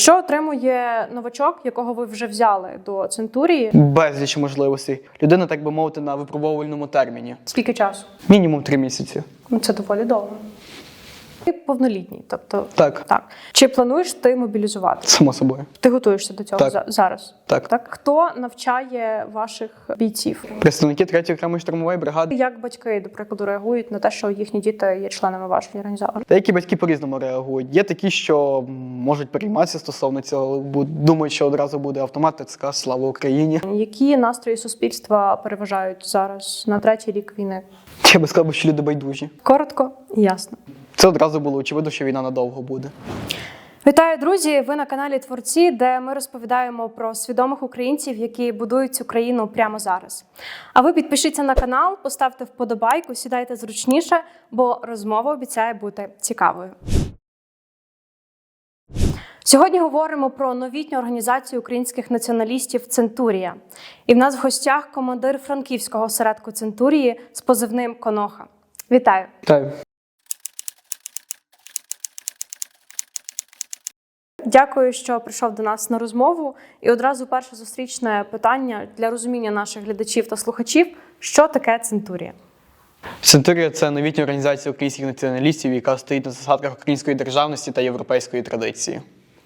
Що отримує новачок, якого ви вже взяли до центурії? Безліч можливостей. Людина, так би мовити, на випробовувальному терміні. Скільки часу? Мінімум три місяці. Ну, це доволі довго. Ти повнолітній, тобто Так. так. Чи плануєш ти мобілізувати? Само собою. Ти готуєшся до цього Так. за- зараз? Так. Так. Хто навчає ваших бійців? Представники 3-ї окремої штурмової бригади. Як батьки, до прикладу, реагують на те, що їхні діти є членами вашої організації? Деякі батьки по-різному реагують. Є такі, що можуть перейматися стосовно цього, думають, що одразу буде автомат, ТЦК, слава Україні. Які настрої суспільства переважають зараз на третій рік війни? Я би сказав, що люди байдужі. Коротко і ясно. Це одразу було очевидно, що війна надовго буде. Вітаю, друзі! Ви на каналі Творці, де ми розповідаємо про свідомих українців, які будують цю країну прямо зараз. А ви підпишіться на канал, поставте вподобайку, сідайте зручніше, бо розмова обіцяє бути цікавою. Сьогодні говоримо про новітню організацію українських націоналістів Центурія. І в нас в гостях командир франківського осередку Центурії з позивним Коноха. Вітаю! Так. Дякую, що прийшов до нас на розмову. І одразу перше зустрічне питання для розуміння наших глядачів та слухачів: що таке центурія? Центурія це новітня організація українських націоналістів, яка стоїть на засадках української державності та європейської традиції.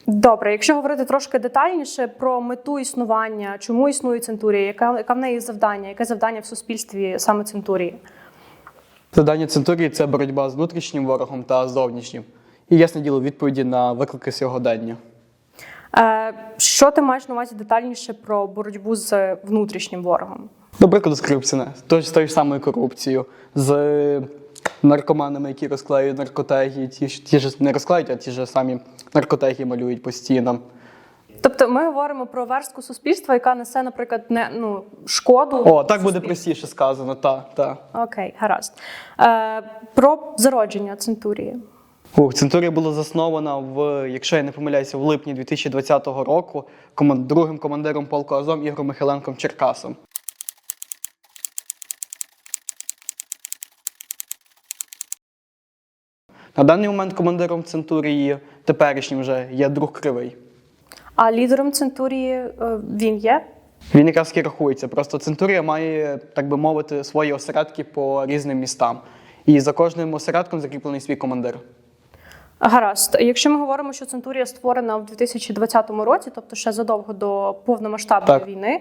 Добре, якщо говорити трошки детальніше про мету існування, чому існує центурія, яка, яка в неї завдання, яке завдання в суспільстві саме центурії? Завдання Центурії це боротьба з внутрішнім ворогом та зовнішнім. І ясне діло відповіді на виклики сьогодення. Е, що ти маєш на увазі детальніше про боротьбу з внутрішнім ворогом? До прикладу, з корупцією, з тою ж самою корупцією, з наркоманами, які розклеюють наркотеги, ті, ж- ті ж не розклеюють, а ті ж самі наркотеги малюють по стінам. Тобто ми говоримо про верстку суспільства, яка несе, наприклад, не ну шкоду. О, так буде простіше сказано, та, та. Окей, гаразд. Е, про зародження центурії. Ух, Центурія була заснована в, якщо я не помиляюся, в липні 2020 року другим командиром полку Азом Ігорем Михайленком Черкасом. На даний момент командиром Центурії теперішнім вже є друг Кривий. А лідером центурії е, він є. Він якраз і рахується. Просто Центурія має, так би мовити, свої осередки по різним містам. І за кожним осередком закріплений свій командир. Гаразд. Якщо ми говоримо, що центурія створена в 2020 році, тобто ще задовго до повномасштабної Так. війни.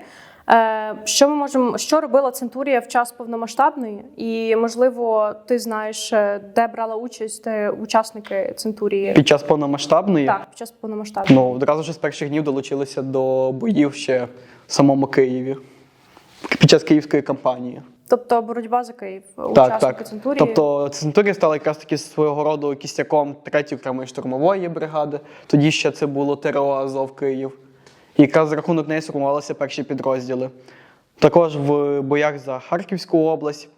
Е, що ми можемо, що робила центурія в час повномасштабної? І можливо, ти знаєш, е, де брала участь е, учасники центурії? Під час повномасштабної Так, під час повномасштабної. Ну, одразу ж з перших днів долучилися до боїв ще в самому Києві під час київської кампанії. Тобто боротьба за Київ, Так, учасники так. центурії. Тобто Центурія стала якраз таки свого роду кістяком третьої окремої штурмової бригади. Тоді ще це було ТРО Азов Київ. І якраз за рахунок неї сформувалися перші підрозділи. Також в боях за Харківську область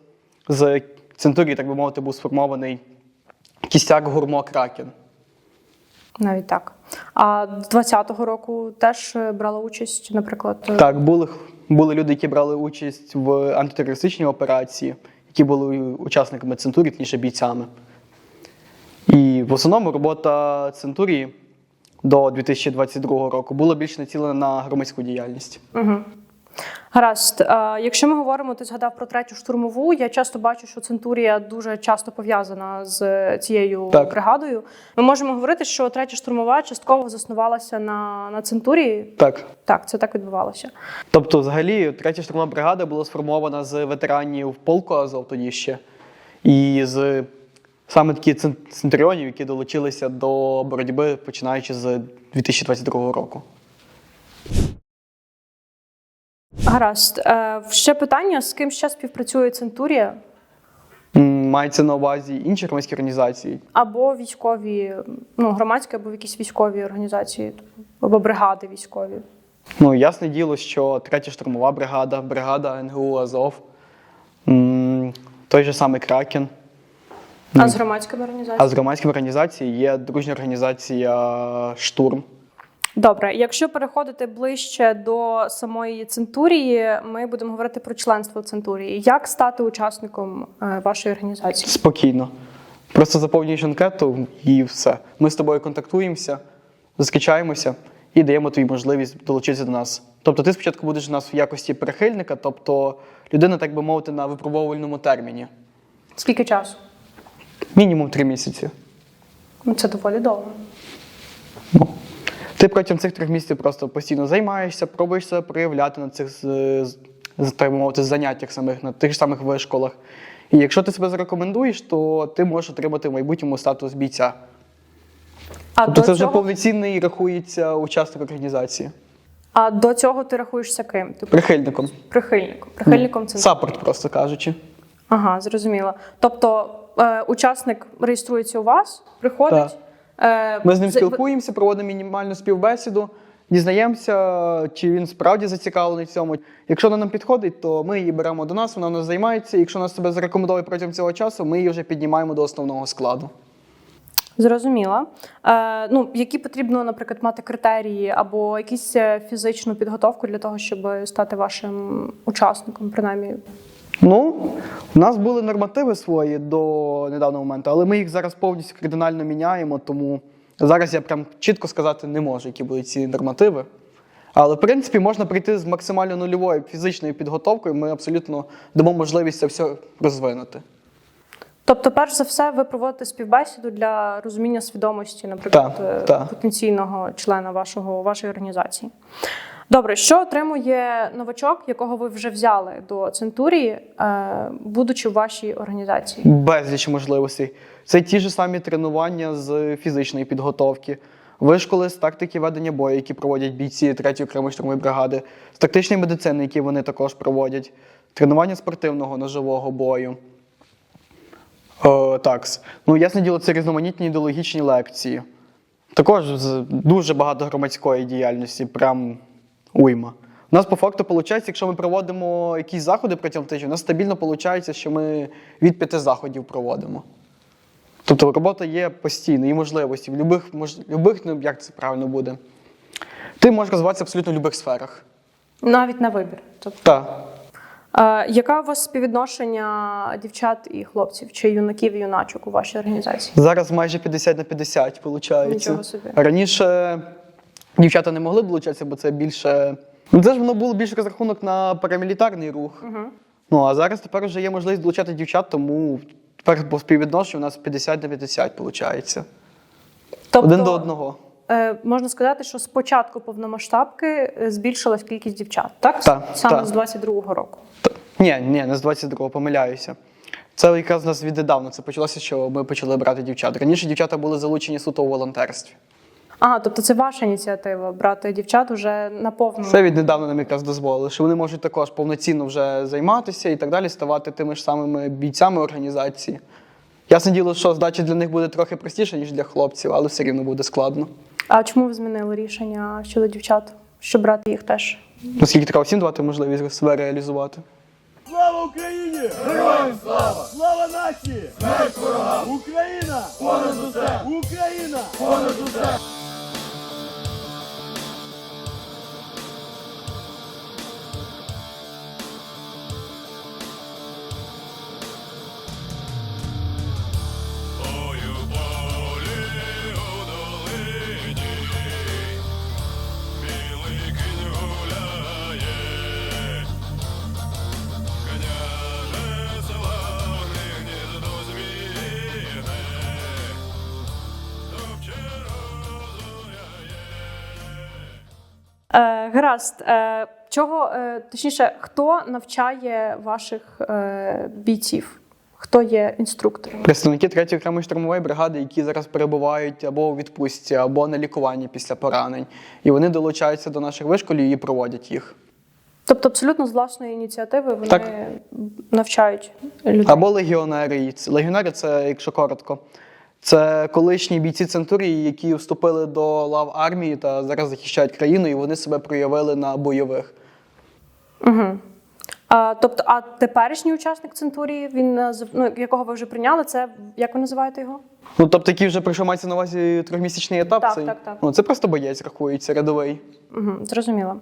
з Центурії, так би мовити, був сформований кістяк гурмо Кракен. навіть так. А з 20-го року теж брала участь, наприклад, е, Так, були, були люди, які брали участь в антитерористичній операції, які були учасниками Центурії, точніше бійцями. І в основному робота Центурії до 2022 року була більш націлена на громадську діяльність. Угу. Гаразд. Е, якщо ми говоримо, ти згадав про третю штурмову. Я часто бачу, що Центурія дуже часто пов'язана з цією Так. бригадою. Ми можемо говорити, що третя штурмова частково заснувалася на, на Центурії. Так. Так, це так відбувалося. Тобто, взагалі, третя штурмова бригада була сформована з ветеранів полку Азов тоді ще. І з саме такі цен- центуріонів, які долучилися до боротьби, починаючи з 2022 року. Гаразд. Е, ще питання: з ким ще співпрацює Центурія? Мається на увазі інші громадські організації. Або військові, ну, громадські, або якісь військові організації, або бригади військові. Ну, ясне діло, що третя штурмова бригада, бригада НГУ Азов, той же самий Кракен. А з громадськими А з громадських організацій є дружня організація Штурм. Добре, якщо переходити ближче до самої центурії, ми будемо говорити про членство центурії. Як стати учасником е, вашої організації? Спокійно. Просто заповнюєш анкету і все. Ми з тобою контактуємося, зустрічаємося і даємо тобі можливість долучитися до нас. Тобто ти спочатку будеш у нас в якості прихильника, тобто людина, так би мовити, на випробовувальному терміні. Скільки часу? Мінімум три місяці. Ну, це доволі довго. Ти протягом цих трьох місяців просто постійно займаєшся, пробуєш себе проявляти на цих так би мовити, заняттях самих, на тих ж самих вишколах. І якщо ти себе зарекомендуєш, то ти можеш отримати в майбутньому статус бійця. А Тобто до це вже цього, повноцінний рахується учасник організації. а до цього ти рахуєшся ким? Типу Прихильником. прихильником. Прихильником це Саппорт, просто кажучи. Ага, зрозуміло. Тобто е, учасник реєструється у вас, приходить. Е, Ми з ним спілкуємося, проводимо мінімальну співбесіду, дізнаємося, чи він справді зацікавлений в цьому. Якщо вона нам підходить, то ми її беремо до нас, вона нас займається. Якщо нас себе зарекомендує протягом цього часу, ми її вже піднімаємо до основного складу. Зрозуміла. Е, ну, які потрібно, наприклад, мати критерії або якусь е, фізичну підготовку для того, щоб стати вашим учасником, принаймні. Ну, у нас були нормативи свої до недавнього моменту, але ми їх зараз повністю кардинально міняємо, тому зараз я прям чітко сказати не можу, які будуть ці нормативи. Але в принципі можна прийти з максимально нульовою фізичною підготовкою. Ми абсолютно дамо можливість це все розвинути. Тобто, перш за все, ви проводите співбесіду для розуміння свідомості, наприклад, Так, е, так. потенційного члена вашого, вашої організації. Добре, що отримує новачок, якого ви вже взяли до Центурії, е, будучи в вашій організації? Безліч можливостей. Це ті ж самі тренування з фізичної підготовки, вишколи з тактики ведення бою, які проводять бійці 3-ї окремої штурмової бригади, з тактичної медицини, які вони також проводять, тренування спортивного ножового бою. О, такс. Ну, ясне діло, це різноманітні ідеологічні лекції. Також дуже багато громадської діяльності, прям уйма. У нас по факту виходить, якщо ми проводимо якісь заходи протягом тижня, у нас стабільно виходить, що ми від п'яти заходів проводимо. Тобто робота є постійна і можливості в любих, мож, любих, ну як це правильно буде. Ти можеш розвиватися абсолютно в будь-яких сферах. Навіть на вибір. Тобто, Так. е, яке у вас співвідношення дівчат і хлопців, чи юнаків і юначок у вашій організації? Зараз майже 50 на 50 виходить. Нічого собі. Раніше дівчата не могли долучатися, бо це більше. Ну, це ж воно було більше розрахунок на парамілітарний рух. Ну а зараз тепер вже є можливість долучати дівчат, тому тепер по співвідношенню у нас 50 на 50 виходить. Тобто, Один до одного. Е, можна сказати, що з початку повномасштабки е, збільшилась кількість дівчат, так? Так, Саме так. з 22-го року. Та- Ні, ні, не з 22-го, помиляюся. Це якраз у нас віднедавна це почалося, що ми почали брати дівчат. Раніше дівчата були залучені суто у волонтерстві. Ага, тобто це ваша ініціатива брати дівчат уже на повну. Це віднедавна нам якраз дозволили, що вони можуть також повноцінно вже займатися і так далі, ставати тими ж самими бійцями організації. Ясне діло, що здача для них буде трохи простіше, ніж для хлопців, але все рівно буде складно. А чому ви змінили рішення щодо дівчат, щоб брати їх теж? Наскільки треба всім давати можливість себе реалізувати. Слава Україні! Героям слава! Слава нації! Смерть ворогам! Україна! Понад усе! Україна! Понад усе! Гаразд. Е, чого, е, точніше, хто навчає ваших е, бійців? Хто є інструктором? Представники 3-ї окремої штурмової бригади, які зараз перебувають або у відпустці, або на лікуванні після поранень. І вони долучаються до наших вишколів і проводять їх. Тобто, абсолютно з власної ініціативи вони Так. навчають людей. Або легіонери. Легіонери це, якщо коротко, це колишні бійці Центурії, які вступили до лав армії та зараз захищають країну, і вони себе проявили на бойових. Угу. А, тобто, а теперішній учасник Центурії, він е, ну, якого ви вже прийняли, це як ви називаєте його? Ну, тобто, який вже прийшов мається на увазі трьохмісячний етап. Так, цей? так, так. Ну, це просто боєць рахується, рядовий. Угу, зрозуміло.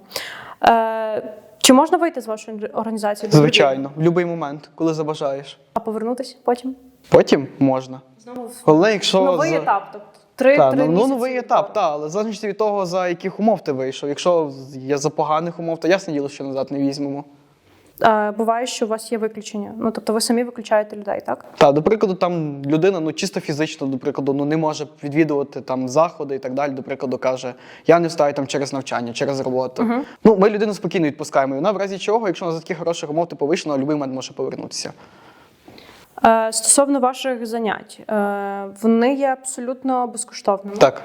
Е, чи можна вийти з вашої організації? Звичайно, в будь-який момент, коли забажаєш. А повернутися потім? Потім можна. Знову Головне, якщо новий за- етап. Тобто. Три, Та, три ну, ну, місяці новий етап, та, але залежно від того, за яких умов ти вийшов. Якщо є за поганих умов, то ясне діло, що назад не візьмемо. Е, Буває, що у вас є виключення. Ну тобто ви самі виключаєте людей, так? Та, до прикладу, там людина ну чисто фізично, до прикладу, ну не може відвідувати там заходи і так далі. До прикладу, каже, я не встаю там через навчання, через роботу. Ну, ми людину спокійно відпускаємо. І вона в разі чого, якщо вона за таких хороших умов типу вийшла, на будь-який момент може повернутися. Е, Стосовно ваших занять, е, вони є абсолютно безкоштовними. Так.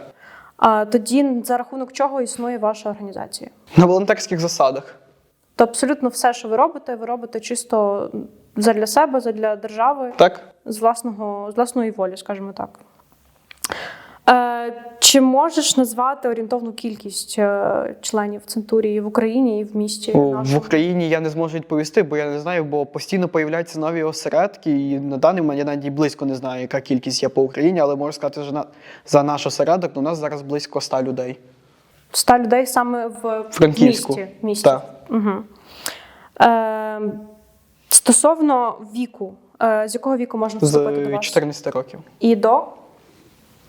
А тоді за рахунок чого існує ваша організація? На волонтерських засадах. То абсолютно все, що ви робите, ви робите чисто задля себе, задля держави, Так? з власного з власної волі, скажімо так. Чи можеш назвати орієнтовну кількість е, членів центурії в Україні і в місті? О, в Україні я не зможу відповісти, бо я не знаю, бо постійно появляються нові осередки, і на даний момент я навіть близько не знаю, яка кількість є по Україні, але можу сказати, що за наш осередок у нас зараз близько 100 людей. Ста людей саме в Франківську. місті. місті. Так. Угу. Е, стосовно віку, е, з якого віку можна вступити до З вас? 14 років. І до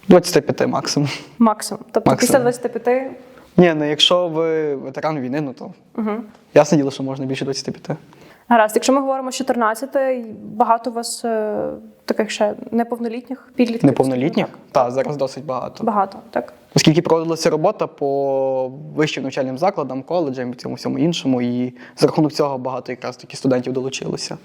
25 максимум. максимум. Тобто Максимум. після 25 Ні, ну якщо ви ветеран війни, ну то Угу. ясне діло, що можна більше 25. Гаразд, якщо ми говоримо з 14, багато у вас е, таких ще неповнолітніх підлітків? Неповнолітніх? Так. Так, зараз досить багато. Багато, так. Оскільки проводилася робота по вищим навчальним закладам, коледжам і цьому всьому іншому, і за рахунок цього багато якраз таки студентів долучилося.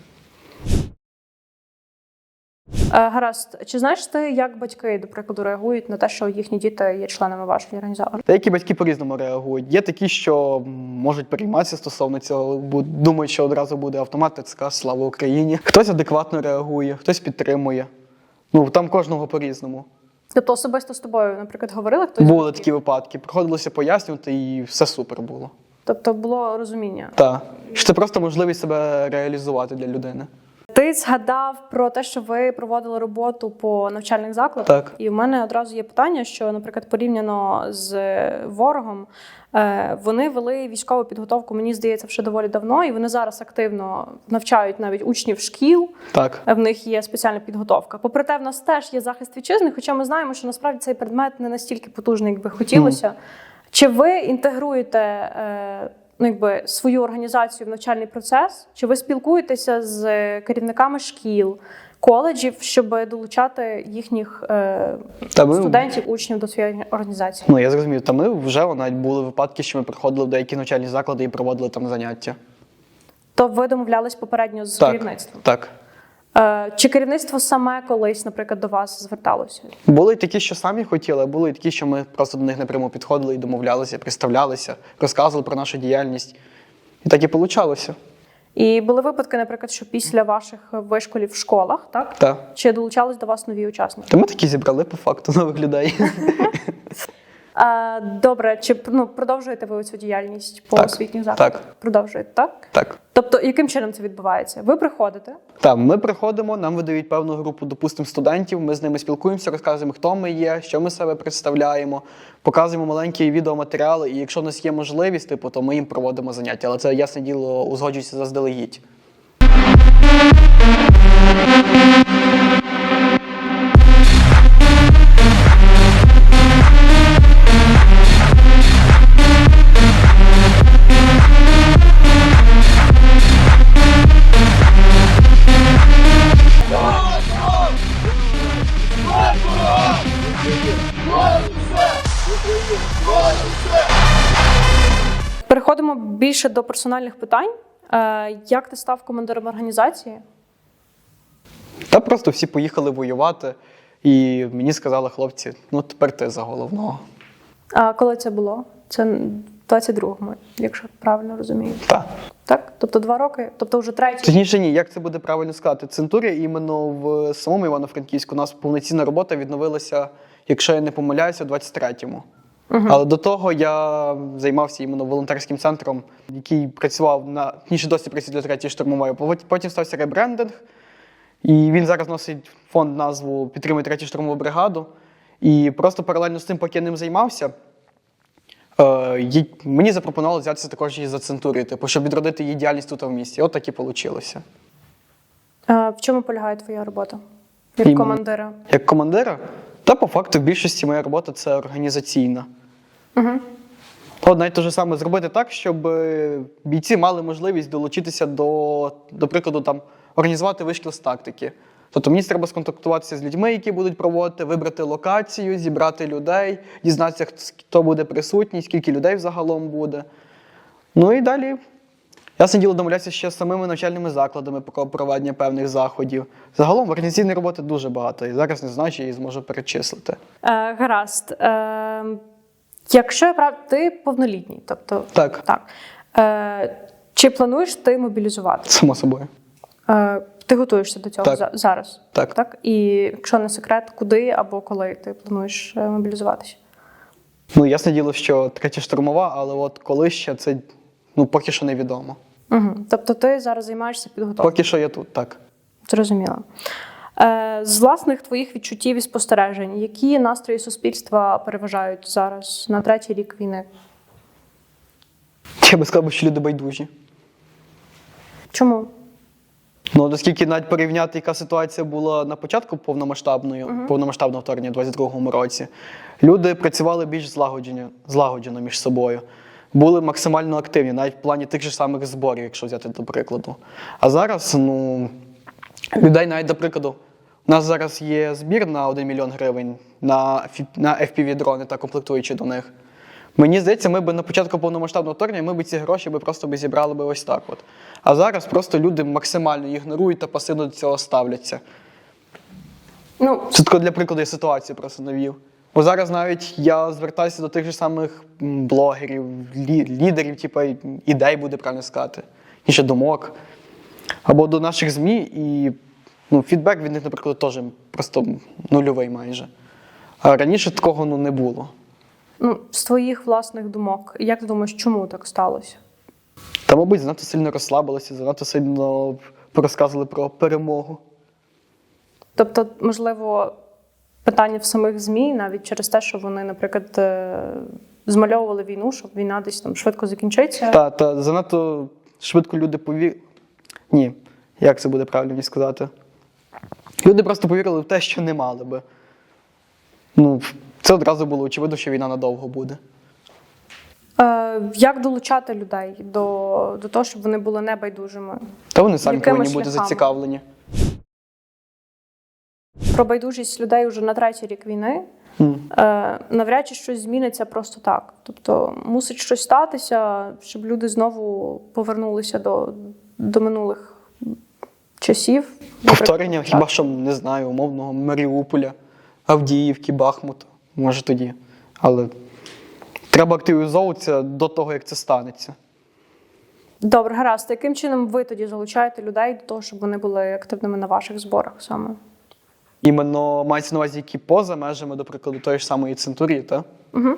Е, гаразд, чи знаєш ти, як батьки, до прикладу, реагують на те, що їхні діти є членами вашої організації? Деякі батьки по-різному реагують. Є такі, що можуть перейматися стосовно цього, думають, що одразу буде автомат ТЦК Слава Україні. Хтось адекватно реагує, хтось підтримує. Ну там кожного по-різному. Тобто особисто з тобою, наприклад, говорили хтось? Були такі випадки. Приходилося пояснювати, і все супер було. Тобто було розуміння. Так. Що це просто можливість себе реалізувати для людини. Ти згадав про те, що ви проводили роботу по навчальних закладах. Так. І в мене одразу є питання, що, наприклад, порівняно з ворогом, е, вони вели військову підготовку, мені здається, вже доволі давно, і вони зараз активно навчають навіть учнів шкіл. Так. В них є спеціальна підготовка. Попри те, в нас теж є захист вітчизни, хоча ми знаємо, що насправді цей предмет не настільки потужний, як би хотілося. Чи ви інтегруєте е, ну, якби, свою організацію в навчальний процес? Чи ви спілкуєтеся з керівниками шкіл, коледжів, щоб долучати їхніх е, Та ми, студентів, учнів до своєї організації? Ну я зрозумів, та ми вже навіть були випадки, що ми приходили в деякі навчальні заклади і проводили там заняття. То ви домовлялись попередньо з Так. керівництвом? Так. Е, чи керівництво саме колись, наприклад, до вас зверталося? Були такі, що самі хотіли, а були такі, що ми просто до них напряму підходили і домовлялися, представлялися, розказували про нашу діяльність. І так і получалося. І були випадки, наприклад, що після ваших вишколів в школах, так? Так. Чи долучались до вас нові учасники? Та ми такі зібрали по факту нових людей. А, добре, чи ну, продовжуєте ви цю діяльність по Так, освітніх закладах? так. Продовжуєте, так? Так. Тобто, яким чином це відбувається? Ви приходите, Так, ми приходимо, нам видають певну групу, допустимо, студентів. Ми з ними спілкуємося, розказуємо, хто ми є, що ми себе представляємо, показуємо маленькі відеоматеріали. І якщо в нас є можливість, типу, то ми їм проводимо заняття. Але це ясне діло узгоджується заздалегідь. Більше до персональних питань. Е, як ти став командиром організації? Та просто всі поїхали воювати, і мені сказали хлопці, ну тепер ти за головного. А коли це було? Це в 22-му, якщо правильно розумію. Так. Так? Тобто два роки, тобто вже третій. Точніше, ні, як це буде правильно сказати? Центурія іменно в самому Івано-Франківську у нас повноцінна робота відновилася, якщо я не помиляюся, у 23-му. Але до того я займався іменно волонтерським центром, який працював на ніж досі працює для третьої штурмової. Потім стався ребрендинг, і він зараз носить фонд назву Підтримуй третю штурмову бригаду. І просто паралельно з тим, поки я ним займався, е, мені запропонували взятися також і за центурію, типу, щоб відродити її діяльність тут в місті. От так і вийшло. Е, в чому полягає твоя робота? Як Іменно. командира? Як командира, Та по факту в більшості моя робота це організаційна. Угу. От навіть те ж саме зробити так, щоб е, бійці мали можливість долучитися до, до прикладу, там, організувати вишкіл з тактики. Тобто мені треба сконтактуватися з людьми, які будуть проводити, вибрати локацію, зібрати людей, дізнатися, хто буде присутній, скільки людей взагалом буде. Ну і далі, ясне діло, домовлятися ще з самими навчальними закладами про проведення певних заходів. Загалом організаційної роботи дуже багато, і зараз не знаю, чи її зможу перечислити. Е, гаразд. Е, якщо я прав, ти повнолітній, тобто Так. так. Е, чи плануєш ти мобілізувати? Само собою. Е, ти готуєшся до цього Так. за- зараз? Так. так? І якщо не секрет, куди або коли ти плануєш е, мобілізуватися? Ну, ясне діло, що третя штурмова, але от коли ще це ну, поки що невідомо. Угу. Тобто ти зараз займаєшся підготовкою? Поки що я тут, так. Зрозуміло. Е, з власних твоїх відчуттів і спостережень, які настрої суспільства переважають зараз на третій рік війни? Я би сказав, що люди байдужі. Чому? Ну, оскільки навіть порівняти, яка ситуація була на початку повномасштабної, повномасштабного вторгнення у 22-му році, люди працювали більш злагоджено, злагоджено між собою, були максимально активні, навіть в плані тих же самих зборів, якщо взяти до прикладу. А зараз, ну, людей навіть до прикладу, у нас зараз є збір на 1 мільйон гривень на, на FPV-дрони та комплектуючі до них. Мені здається, ми б на початку повномасштабного вторгнення ми б ці гроші би просто би зібрали би ось так. От. А зараз просто люди максимально ігнорують та пасивно до цього ставляться. Ну, Це тако для прикладу я ситуацію просто навів. Бо зараз навіть я звертаюся до тих же самих блогерів, лі- лідерів, типу, ідей буде правильно сказати, інше думок. Або до наших ЗМІ, і ну, фідбек від них, наприклад, теж просто нульовий майже. А раніше такого ну, не було. ну, з твоїх власних думок, як ти думаєш, чому так сталося? Та, мабуть, занадто сильно розслабилися, занадто сильно порозказували про перемогу. Тобто, можливо, питання в самих ЗМІ, навіть через те, що вони, наприклад, е, змальовували війну, щоб війна десь там швидко закінчиться. Та, та занадто швидко люди повірили. Ні, як це буде правильно мені сказати? Люди просто повірили в те, що не мали би. Ну, це одразу було очевидно, що війна надовго буде. Е, як долучати людей до, до того, щоб вони були небайдужими? Та вони самі Якими повинні бути зацікавлені. Про байдужість людей вже на третій рік війни. М. Е, навряд чи щось зміниться просто так. Тобто мусить щось статися, щоб люди знову повернулися до, до минулих часів. Повторення, Наприклад, хіба що, не знаю, умовного Маріуполя, Авдіївки, Бахмута. Може тоді. Але треба активізовуватися до того, як це станеться. Добре, гаразд. Яким чином ви тоді залучаєте людей до того, щоб вони були активними на ваших зборах саме? Іменно мається на увазі, які поза межами, до прикладу, тої ж самої центурії, так? Угу.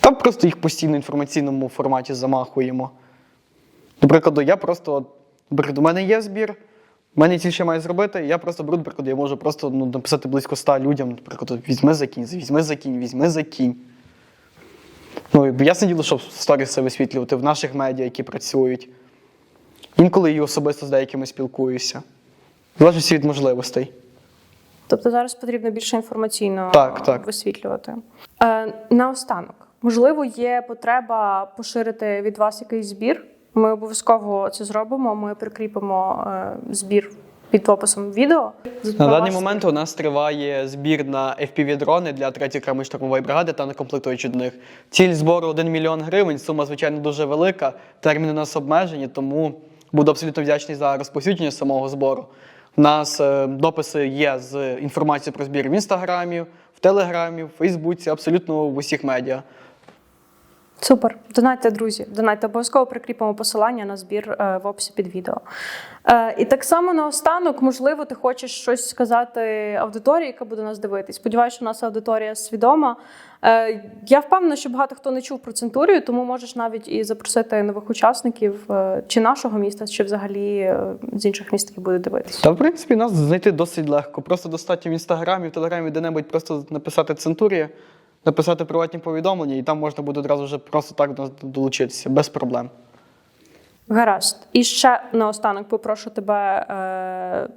Там просто їх постійно в інформаційному форматі замахуємо. До прикладу, я просто, наприклад, у мене є збір, в мене ціль ще має зробити, я просто беру, наприклад, я можу просто ну, написати близько 100 людям, наприклад, візьми за кінь, візьми за кінь, візьми за кінь. Ну, ясне діло, щоб сторіс це висвітлювати в наших медіа, які працюють. Інколи і особисто з деякими спілкуюся. Залежить від можливостей. Тобто зараз потрібно більше інформаційно Так, так. висвітлювати. Е, наостанок, можливо, є потреба поширити від вас якийсь збір. Ми обов'язково це зробимо. Ми прикріпимо е, збір під описом відео. На даний момент у нас триває збір на FPV-дрони для 3-ї окремої штурмової бригади та на комплектуючі до них. Ціль збору 1 мільйон гривень. Сума, звичайно, дуже велика. Терміни у нас обмежені, тому буду абсолютно вдячний за розповсюдження самого збору. У нас е, дописи є з інформацією про збір в інстаграмі, в телеграмі, в Фейсбуці, абсолютно в усіх медіа. Супер. Донайте, друзі. Донайте. Обов'язково прикріпимо посилання на збір е, в описі під відео. Е, і так само наостанок, можливо, ти хочеш щось сказати аудиторії, яка буде нас дивитись. Сподіваюся, що у нас аудиторія свідома. Е, я впевнена, що багато хто не чув про центурію, тому можеш навіть і запросити нових учасників чи нашого міста, чи взагалі з інших міст, які будуть дивитись. Та в принципі нас знайти досить легко. Просто достатньо в інстаграмі, в телеграмі, де-небудь просто написати центурія, написати приватні повідомлення, і там можна буде одразу вже просто так долучитися, без проблем. Гаразд. І ще наостанок попрошу тебе е,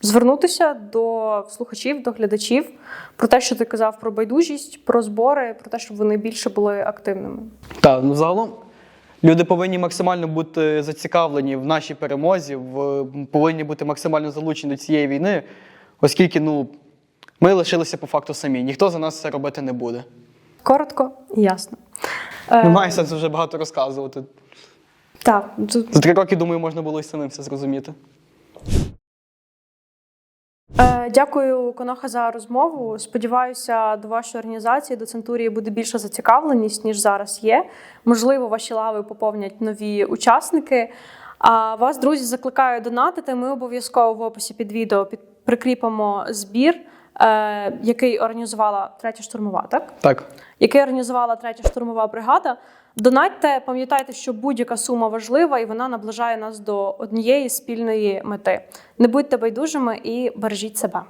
звернутися до слухачів, до глядачів про те, що ти казав про байдужість, про збори, про те, щоб вони більше були активними. Так, ну загалом люди повинні максимально бути зацікавлені в нашій перемозі, в, повинні бути максимально залучені до цієї війни, оскільки ну, ми лишилися по факту самі. Ніхто за нас це робити не буде. Коротко і ясно. Е, Немає сенсу вже багато розказувати. Так, За три роки, думаю, можна було і самим все зрозуміти. Е, Дякую, Коноха, за розмову. Сподіваюся, до вашої організації, до Центурії буде більша зацікавленість, ніж зараз є. Можливо, ваші лави поповнять нові учасники. А вас, друзі, закликаю донатити. Ми обов'язково в описі під відео прикріпимо збір, е, який організувала третя штурмова, так? Так. який організувала третя штурмова бригада. Донатьте, пам'ятайте, що будь-яка сума важлива і вона наближає нас до однієї спільної мети. Не будьте байдужими і бережіть себе.